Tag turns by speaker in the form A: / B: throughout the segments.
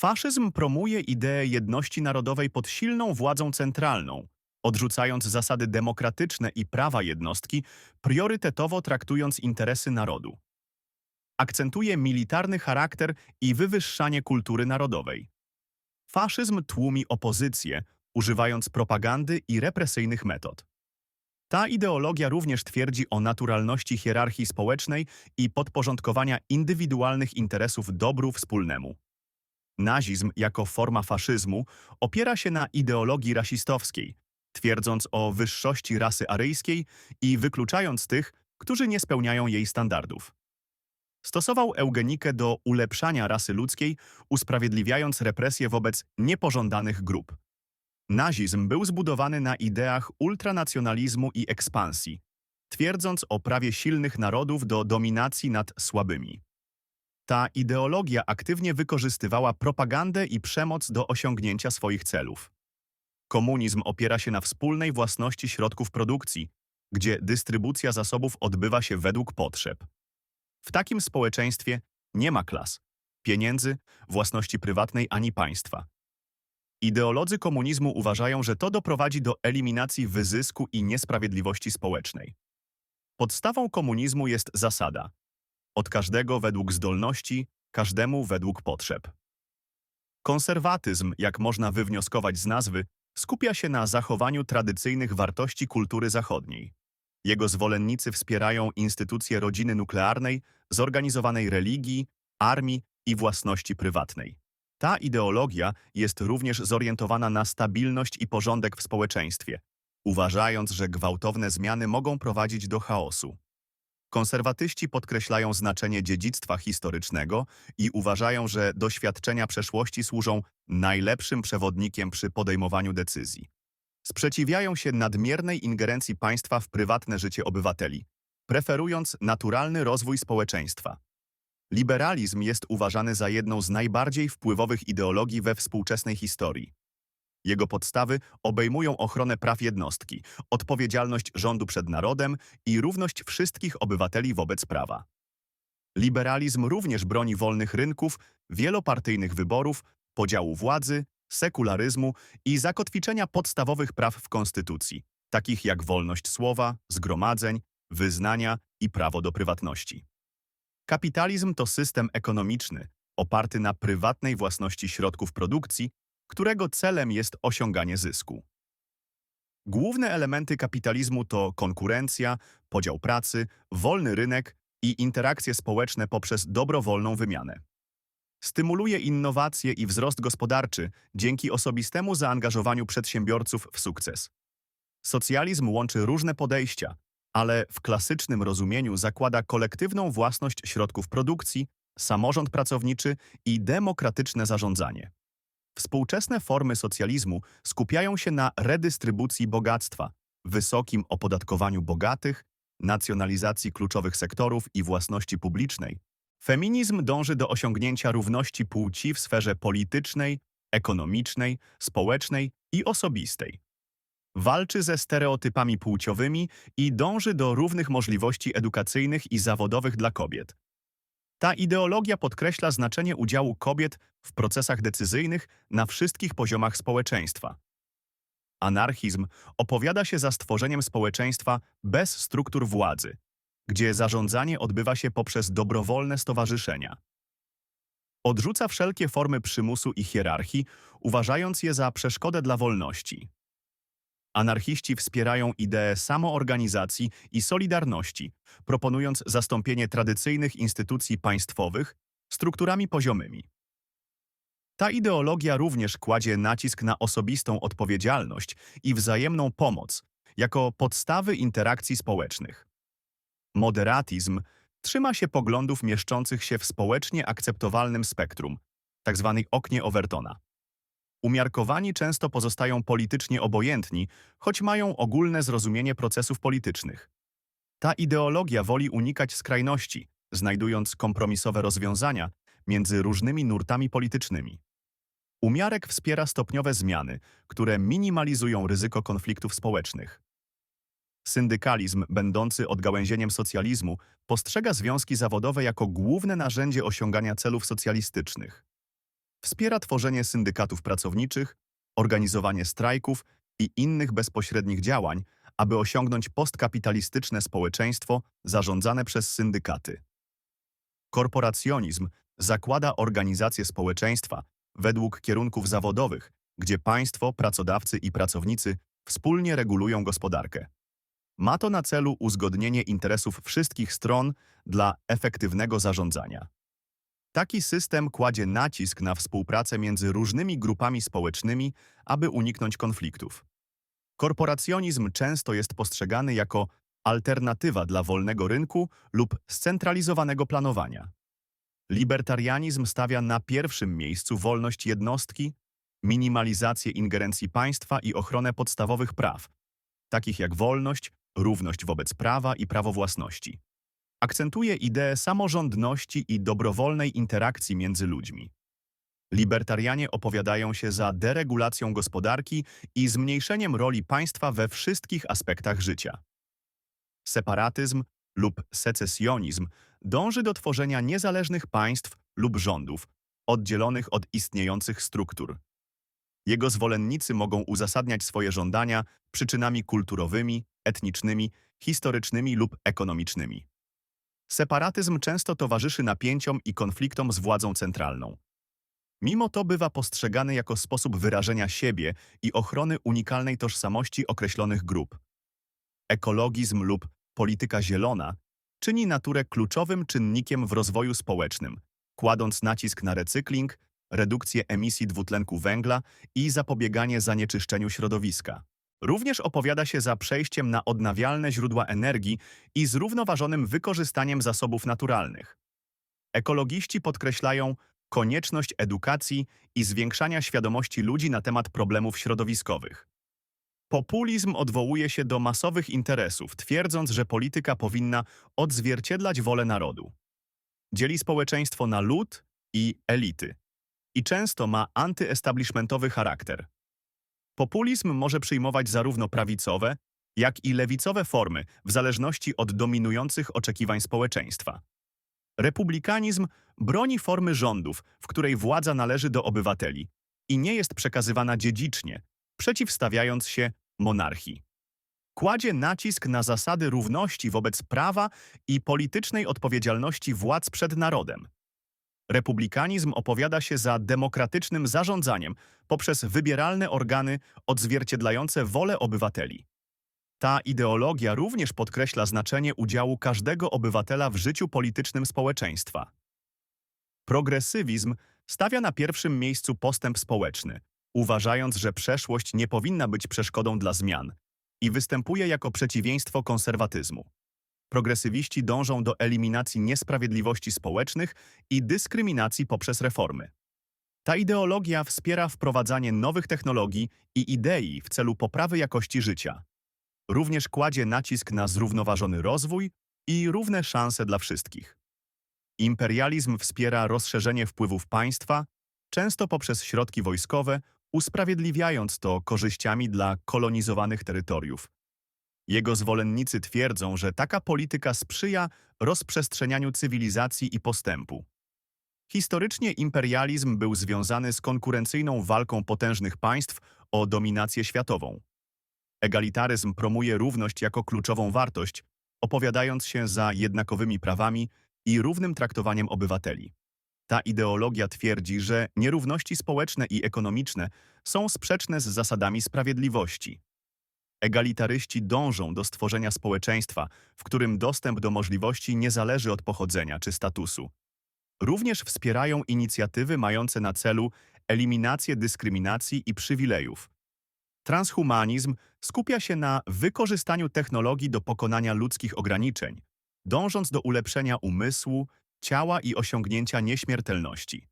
A: Faszyzm promuje ideę jedności narodowej pod silną władzą centralną, odrzucając zasady demokratyczne i prawa jednostki, priorytetowo traktując interesy narodu. Akcentuje militarny charakter i wywyższanie kultury narodowej. Faszyzm tłumi opozycję, używając propagandy i represyjnych metod. Ta ideologia również twierdzi o naturalności hierarchii społecznej i podporządkowania indywidualnych interesów dobru wspólnemu. Nazizm jako forma faszyzmu opiera się na ideologii rasistowskiej, twierdząc o wyższości rasy aryjskiej i wykluczając tych, którzy nie spełniają jej standardów. Stosował eugenikę do ulepszania rasy ludzkiej, usprawiedliwiając represje wobec niepożądanych grup. Nazizm był zbudowany na ideach ultranacjonalizmu i ekspansji, twierdząc o prawie silnych narodów do dominacji nad słabymi. Ta ideologia aktywnie wykorzystywała propagandę i przemoc do osiągnięcia swoich celów. Komunizm opiera się na wspólnej własności środków produkcji, gdzie dystrybucja zasobów odbywa się według potrzeb. W takim społeczeństwie nie ma klas, pieniędzy, własności prywatnej ani państwa. Ideolodzy komunizmu uważają, że to doprowadzi do eliminacji wyzysku i niesprawiedliwości społecznej. Podstawą komunizmu jest zasada od każdego według zdolności, każdemu według potrzeb. Konserwatyzm, jak można wywnioskować z nazwy, skupia się na zachowaniu tradycyjnych wartości kultury zachodniej. Jego zwolennicy wspierają instytucje rodziny nuklearnej, zorganizowanej religii, armii i własności prywatnej. Ta ideologia jest również zorientowana na stabilność i porządek w społeczeństwie, uważając, że gwałtowne zmiany mogą prowadzić do chaosu. Konserwatyści podkreślają znaczenie dziedzictwa historycznego i uważają, że doświadczenia przeszłości służą najlepszym przewodnikiem przy podejmowaniu decyzji. Sprzeciwiają się nadmiernej ingerencji państwa w prywatne życie obywateli, preferując naturalny rozwój społeczeństwa. Liberalizm jest uważany za jedną z najbardziej wpływowych ideologii we współczesnej historii. Jego podstawy obejmują ochronę praw jednostki, odpowiedzialność rządu przed narodem i równość wszystkich obywateli wobec prawa. Liberalizm również broni wolnych rynków, wielopartyjnych wyborów, podziału władzy, sekularyzmu i zakotwiczenia podstawowych praw w konstytucji, takich jak wolność słowa, zgromadzeń, wyznania i prawo do prywatności. Kapitalizm to system ekonomiczny oparty na prywatnej własności środków produkcji, którego celem jest osiąganie zysku. Główne elementy kapitalizmu to konkurencja, podział pracy, wolny rynek i interakcje społeczne poprzez dobrowolną wymianę. Stymuluje innowacje i wzrost gospodarczy dzięki osobistemu zaangażowaniu przedsiębiorców w sukces. Socjalizm łączy różne podejścia, ale w klasycznym rozumieniu zakłada kolektywną własność środków produkcji, samorząd pracowniczy i demokratyczne zarządzanie. Współczesne formy socjalizmu skupiają się na redystrybucji bogactwa, wysokim opodatkowaniu bogatych, nacjonalizacji kluczowych sektorów i własności publicznej. Feminizm dąży do osiągnięcia równości płci w sferze politycznej, ekonomicznej, społecznej i osobistej. Walczy ze stereotypami płciowymi i dąży do równych możliwości edukacyjnych i zawodowych dla kobiet. Ta ideologia podkreśla znaczenie udziału kobiet w procesach decyzyjnych na wszystkich poziomach społeczeństwa. Anarchizm opowiada się za stworzeniem społeczeństwa bez struktur władzy, gdzie zarządzanie odbywa się poprzez dobrowolne stowarzyszenia. Odrzuca wszelkie formy przymusu i hierarchii, uważając je za przeszkodę dla wolności. Anarchiści wspierają ideę samoorganizacji i solidarności, proponując zastąpienie tradycyjnych instytucji państwowych strukturami poziomymi. Ta ideologia również kładzie nacisk na osobistą odpowiedzialność i wzajemną pomoc jako podstawy interakcji społecznych. Moderatyzm trzyma się poglądów mieszczących się w społecznie akceptowalnym spektrum, tzw. oknie Overtona. Umiarkowani często pozostają politycznie obojętni, choć mają ogólne zrozumienie procesów politycznych. Ta ideologia woli unikać skrajności, znajdując kompromisowe rozwiązania między różnymi nurtami politycznymi. Umiarek wspiera stopniowe zmiany, które minimalizują ryzyko konfliktów społecznych. Syndykalizm, będący odgałęzieniem socjalizmu, postrzega związki zawodowe jako główne narzędzie osiągania celów socjalistycznych. Wspiera tworzenie syndykatów pracowniczych, organizowanie strajków i innych bezpośrednich działań, aby osiągnąć postkapitalistyczne społeczeństwo zarządzane przez syndykaty. Korporacjonizm zakłada organizację społeczeństwa według kierunków zawodowych, gdzie państwo, pracodawcy i pracownicy wspólnie regulują gospodarkę. Ma to na celu uzgodnienie interesów wszystkich stron dla efektywnego zarządzania. Taki system kładzie nacisk na współpracę między różnymi grupami społecznymi, aby uniknąć konfliktów. Korporacjonizm często jest postrzegany jako alternatywa dla wolnego rynku lub scentralizowanego planowania. Libertarianizm stawia na pierwszym miejscu wolność jednostki, minimalizację ingerencji państwa i ochronę podstawowych praw, takich jak wolność, równość wobec prawa i prawo własności. Akcentuje ideę samorządności i dobrowolnej interakcji między ludźmi. Libertarianie opowiadają się za deregulacją gospodarki i zmniejszeniem roli państwa we wszystkich aspektach życia. Separatyzm lub secesjonizm dąży do tworzenia niezależnych państw lub rządów, oddzielonych od istniejących struktur. Jego zwolennicy mogą uzasadniać swoje żądania przyczynami kulturowymi, etnicznymi, historycznymi lub ekonomicznymi. Separatyzm często towarzyszy napięciom i konfliktom z władzą centralną. Mimo to bywa postrzegany jako sposób wyrażenia siebie i ochrony unikalnej tożsamości określonych grup. Ekologizm lub polityka zielona czyni naturę kluczowym czynnikiem w rozwoju społecznym, kładąc nacisk na recykling, redukcję emisji dwutlenku węgla i zapobieganie zanieczyszczeniu środowiska. Również opowiada się za przejściem na odnawialne źródła energii i zrównoważonym wykorzystaniem zasobów naturalnych. Ekologiści podkreślają konieczność edukacji i zwiększania świadomości ludzi na temat problemów środowiskowych. Populizm odwołuje się do masowych interesów, twierdząc, że polityka powinna odzwierciedlać wolę narodu. Dzieli społeczeństwo na lud i elity i często ma antyestablishmentowy charakter. Populizm może przyjmować zarówno prawicowe, jak i lewicowe formy w zależności od dominujących oczekiwań społeczeństwa. Republikanizm broni formy rządów, w której władza należy do obywateli i nie jest przekazywana dziedzicznie, przeciwstawiając się monarchii. Kładzie nacisk na zasady równości wobec prawa i politycznej odpowiedzialności władz przed narodem. Republikanizm opowiada się za demokratycznym zarządzaniem poprzez wybieralne organy odzwierciedlające wolę obywateli. Ta ideologia również podkreśla znaczenie udziału każdego obywatela w życiu politycznym społeczeństwa. Progresywizm stawia na pierwszym miejscu postęp społeczny, uważając, że przeszłość nie powinna być przeszkodą dla zmian i występuje jako przeciwieństwo konserwatyzmu. Progresywiści dążą do eliminacji niesprawiedliwości społecznych i dyskryminacji poprzez reformy. Ta ideologia wspiera wprowadzanie nowych technologii i idei w celu poprawy jakości życia. Również kładzie nacisk na zrównoważony rozwój i równe szanse dla wszystkich. Imperializm wspiera rozszerzenie wpływów państwa, często poprzez środki wojskowe, usprawiedliwiając to korzyściami dla kolonizowanych terytoriów. Jego zwolennicy twierdzą, że taka polityka sprzyja rozprzestrzenianiu cywilizacji i postępu. Historycznie imperializm był związany z konkurencyjną walką potężnych państw o dominację światową. Egalitaryzm promuje równość jako kluczową wartość, opowiadając się za jednakowymi prawami i równym traktowaniem obywateli. Ta ideologia twierdzi, że nierówności społeczne i ekonomiczne są sprzeczne z zasadami sprawiedliwości. Egalitaryści dążą do stworzenia społeczeństwa, w którym dostęp do możliwości nie zależy od pochodzenia czy statusu. Również wspierają inicjatywy mające na celu eliminację dyskryminacji i przywilejów. Transhumanizm skupia się na wykorzystaniu technologii do pokonania ludzkich ograniczeń, dążąc do ulepszenia umysłu, ciała i osiągnięcia nieśmiertelności.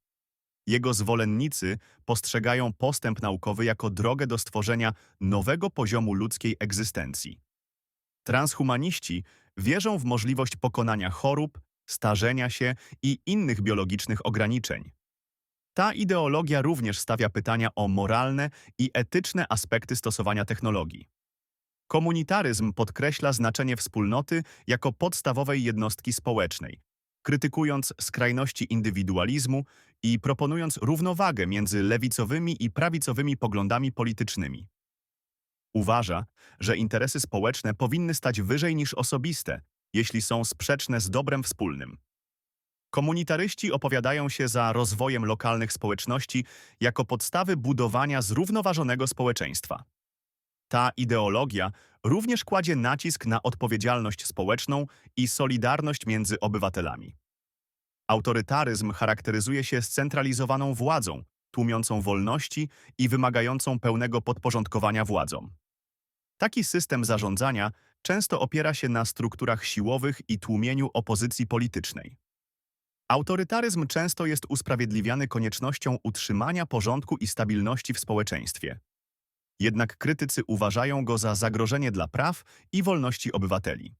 A: Jego zwolennicy postrzegają postęp naukowy jako drogę do stworzenia nowego poziomu ludzkiej egzystencji. Transhumaniści wierzą w możliwość pokonania chorób, starzenia się i innych biologicznych ograniczeń. Ta ideologia również stawia pytania o moralne i etyczne aspekty stosowania technologii. Komunitaryzm podkreśla znaczenie wspólnoty jako podstawowej jednostki społecznej, krytykując skrajności indywidualizmu i proponując równowagę między lewicowymi i prawicowymi poglądami politycznymi. Uważa, że interesy społeczne powinny stać wyżej niż osobiste, jeśli są sprzeczne z dobrem wspólnym. Komunitaryści opowiadają się za rozwojem lokalnych społeczności jako podstawy budowania zrównoważonego społeczeństwa. Ta ideologia również kładzie nacisk na odpowiedzialność społeczną i solidarność między obywatelami. Autorytaryzm charakteryzuje się scentralizowaną władzą, tłumiącą wolności i wymagającą pełnego podporządkowania władzom. Taki system zarządzania często opiera się na strukturach siłowych i tłumieniu opozycji politycznej. Autorytaryzm często jest usprawiedliwiany koniecznością utrzymania porządku i stabilności w społeczeństwie. Jednak krytycy uważają go za zagrożenie dla praw i wolności obywateli.